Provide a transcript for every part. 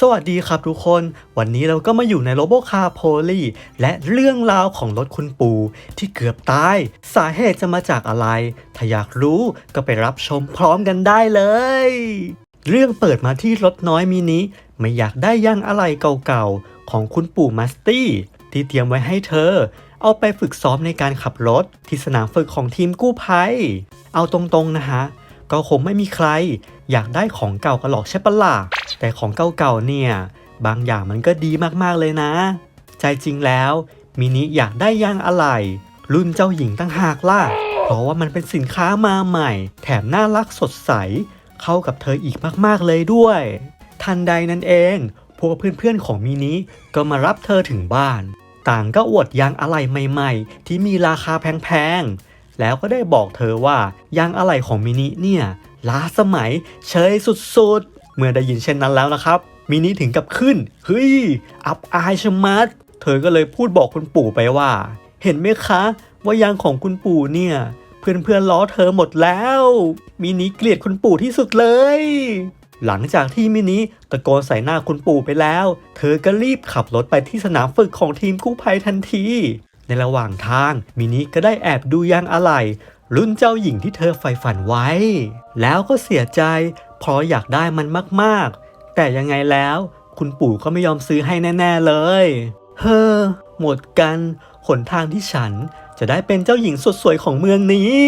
สวัสดีครับทุกคน วันนี้เราก็มาอยู่ในโรบคาโพลีและเรื่องราวของรถคุณปู่ที่เกือบตาย สาเหตุจะมาจากอะไร ถ้าอยากรู้ก็ไปรับชมพร้อมกันได้เลย เรื่องเปิดมาที่รถน้อยมินิไม่อยากได้ย่างอะไรเก่าๆ ของคุณปู่มัสตี้ที่เตรียมไว้ให้เธอ เอาไปฝึกซ้อมในการขับรถ ที่สนามฝึกของทีมกู้ภัย เอาตรงๆนะฮะก็คงไม่มีใคร อยากได้ของเก่ากันหรอกใช่ปะล่ะ แต่ของเก่าๆเนี่ย บางอย่างมันก็ดีมากๆเลยนะ ใจจริงแล้ว มินิอยากได้ยางอะไหล่รุ่นเจ้าหญิงตั้งหากล่ะ เพราะว่ามันเป็นสินค้ามาใหม่ แถมน่ารักสดใส เข้ากับเธออีกมากๆเลยด้วย ทันใดนั้นเอง พวกเพื่อนๆของมินิก็มารับเธอถึงบ้าน ต่างก็อวดยางอะไหล่ใหม่ ๆ ที่มีราคาแพงๆ แล้วก็ได้บอกเธอว่ายางอะไหล่ของมินิเนี่ยล้าสมัยเชยสุดๆ เมื่อได้ยินเช่นนั้นแล้วนะครับ มินิถึงกับขึ้น เฮ้ย อับอายชะมัด เธอก็เลยพูดบอกคุณปู่ไปว่า เห็นไหมคะ ว่ายางของคุณปู่เนี่ย เพื่อนๆล้อเธอหมดแล้ว มินิเกลียดคุณปู่ที่สุดเลย หลังจากที่มินิตะโกนใส่หน้าคุณปู่ไปแล้ว เธอก็รีบขับรถไปที่สนามฝึกของทีมกู้ภัยทันที ในระหว่างทางมินิก็ได้แอบดูยางอะไหล่รุ่นเจ้าหญิงที่เธอใฝ่ฝันไว้ แล้วก็เสียใจ เพราะอยากได้มันมากๆ แต่ยังไงแล้ว คุณปู่ก็ไม่ยอมซื้อให้แน่ ๆเลย เฮ้อ หมดกันหนทางที่ฉันจะได้เป็นเจ้าหญิงสดสวยของเมืองนี้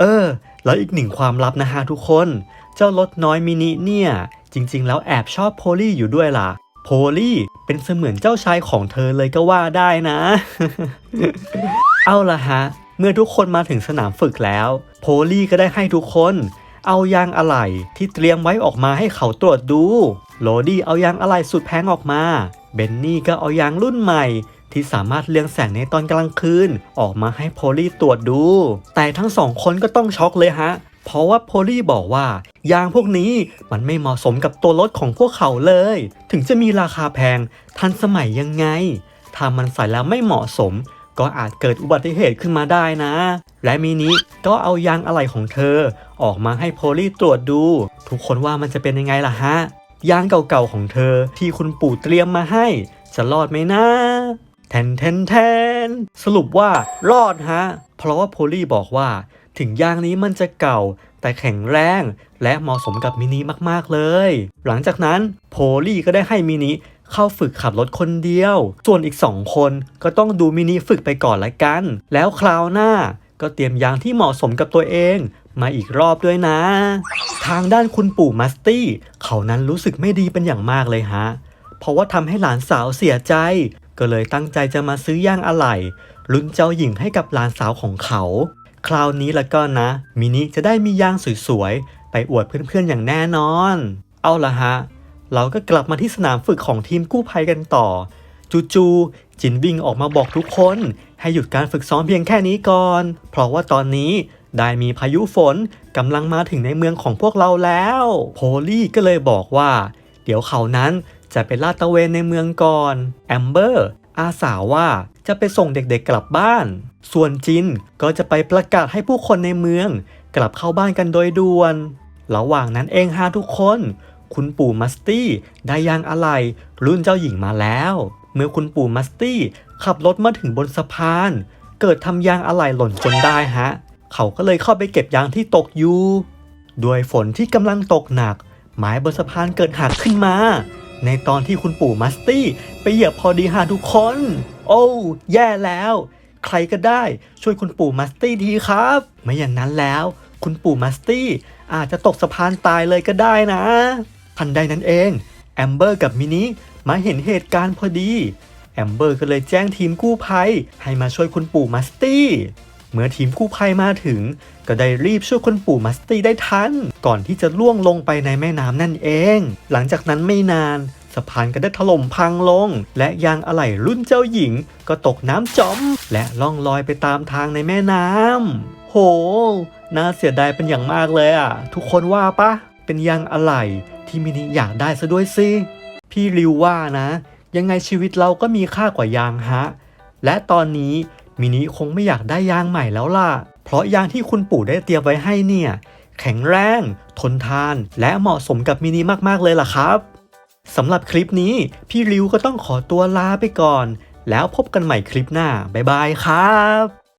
เออ แล้วอีกหนึ่งความลับนะฮะทุกคน เจ้ารถน้อยมินิเนี่ย จริง ๆ แล้วแอบชอบโพลี่อยู่ด้วยล่ะ โพลี่เป็นเสมือนเจ้าชายของเธอเลยก็ว่าได้นะ เอาละฮะ เมื่อทุกคนมาถึงสนามฝึกแล้ว โพลี่ก็ได้ให้ทุกคน เอายางอะไหล่ที่เตรียมไว้ออกมาให้เขาตรวจดูโรดี้เอายางอะไหล่สุดแพงออกมา เบนนี่ก็เอายางรุ่นใหม่ ที่สามารถเรืองแสงในตอนกลางคืน ออกมาให้โพลี่ตรวจดู แต่ทั้งสองคนก็ต้องช็อกเลยฮะ เพราะว่าโพลี่บอกว่ายางพวกนี้มันไม่เหมาะสมกับตัวรถของพวกเขาเลย ถึงจะมีราคาแพงทันสมัยยังไงถ้ามันใส่แล้วไม่เหมาะสม ก็อาจเกิดอุบัติเหตุขึ้นมาได้นะ และมินิก็เอายางอะไหล่ของเธอ ออกมาให้โพลี่ตรวจดู ทุกคนว่ามันจะเป็นยังไงล่ะฮะ ยางเก่าๆของเธอที่คุณปู่เตรียมมาให้ จะรอดไหมนะแทนแทนแทนสรุปว่ารอดฮะ เพราะว่าโพลี่บอกว่า ถึงยางนี้มันจะเก่า แต่แข็งแรงและเหมาะสมกับมินิมากๆเลย หลังจากนั้นโพลี่ก็ได้ให้มินิ เข้าฝึกขับรถคนเดียว ส่วนอีกสองคนก็ต้องดูมินิฝึกไปก่อนละกัน แล้วคราวหน้าก็เตรียมยางที่เหมาะสมกับตัวเองมาอีกรอบด้วยนะ ทางด้านคุณปู่มัสตี้ เขานั้นรู้สึกไม่ดีเป็นอย่างมากเลยฮะ เพราะว่าทำให้หลานสาวเสียใจ ก็เลยตั้งใจจะมาซื้อย่างอะไหล่ลุ้นเจ้าหญิงให้กับหลานสาวของเขา คราวนี้ละก็นะ มินิจะได้มีย่างสวยๆ ไปอวดเพื่อนๆอย่างแน่นอน เอาละฮะ เราก็กลับมาที่สนามฝึกของทีมกู้ภัยกันต่อ จู่ๆจินวิ่งออกมาบอกทุกคน ให้หยุดการฝึกซ้อมเพียงแค่นี้ก่อน เพราะว่าตอนนี้ได้มีพายุฝนกำลังมาถึงในเมืองของพวกเราแล้ว โพลี่ก็เลยบอกว่า เดี๋ยวเขานั้นจะไปลาดตระเวนในเมืองก่อน แอมเบอร์อาสาว่าจะไปส่งเด็กๆกลับบ้าน ส่วนจินก็จะไปประกาศให้ผู้คนในเมือง กลับเข้าบ้านกันโดยด่วน ระหว่างนั้นเองฮะทุกคน คุณปู่มัสตี้ได้ยางอะไหล่รุ่นเจ้าหญิงมาแล้ว เมื่อคุณปู่มัสตี้ขับรถมาถึงบนสะพาน เกิดทำยางอะไหล่หล่นจนได้ฮะ เขาก็เลยเข้าไปเก็บยางที่ตกอยู่ด้วยฝนที่กำลังตกหนัก ไม้บนสะพานเกิดหักขึ้นมา ในตอนที่คุณปู่มัสตี้ไปเหยียบพอดีหาทุกคน โอ้แย่แล้ว ใครก็ได้ช่วยคุณปู่มัสตี้ทีครับ ไม่อย่างนั้นแล้ว คุณปู่มัสตี้อาจจะตกสะพานตายเลยก็ได้นะ ทันใดนั้นเองแอมเบอร์กับมินิมาเห็นเหตุการณ์พอดี แอมเบอร์ก็เลยแจ้งทีมกู้ภัยให้มาช่วยคุณปู่มัสตี้เมื่อทีมกู้ภัยมาถึง ก็ได้รีบช่วยคุณปู่มัสตี้ได้ทัน ก่อนที่จะล่วงลงไปในแม่น้ำนั่นเอง หลังจากนั้นไม่นานสะพานก็ได้ถล่มพังลง และยางอะไหล่รุ่นเจ้าหญิง ก็ตกน้ำจม และล่องลอยไปตามทางในแม่น้ำโห น่าเสียดายเป็นอย่างมากเลยอะ ทุกคนว่าปะเป็นยางอะไหล่ ที่มินิอยากได้ซะด้วยสิพี่ริวว่านะ ยังไงชีวิตเราก็มีค่ากว่ายางฮะ และตอนนี้มินิคงไม่อยากได้ยางใหม่แล้วล่ะ เพราะยางที่คุณปู่ได้เตรียมไว้ให้เนี่ย แข็งแรง ทนทาน และเหมาะสมกับมินิมากๆเลยล่ะครับสำหรับคลิปนี้พี่ริวก็ต้องขอตัวลาไปก่อน แล้วพบกันใหม่คลิปหน้า บ๊ายบายครับ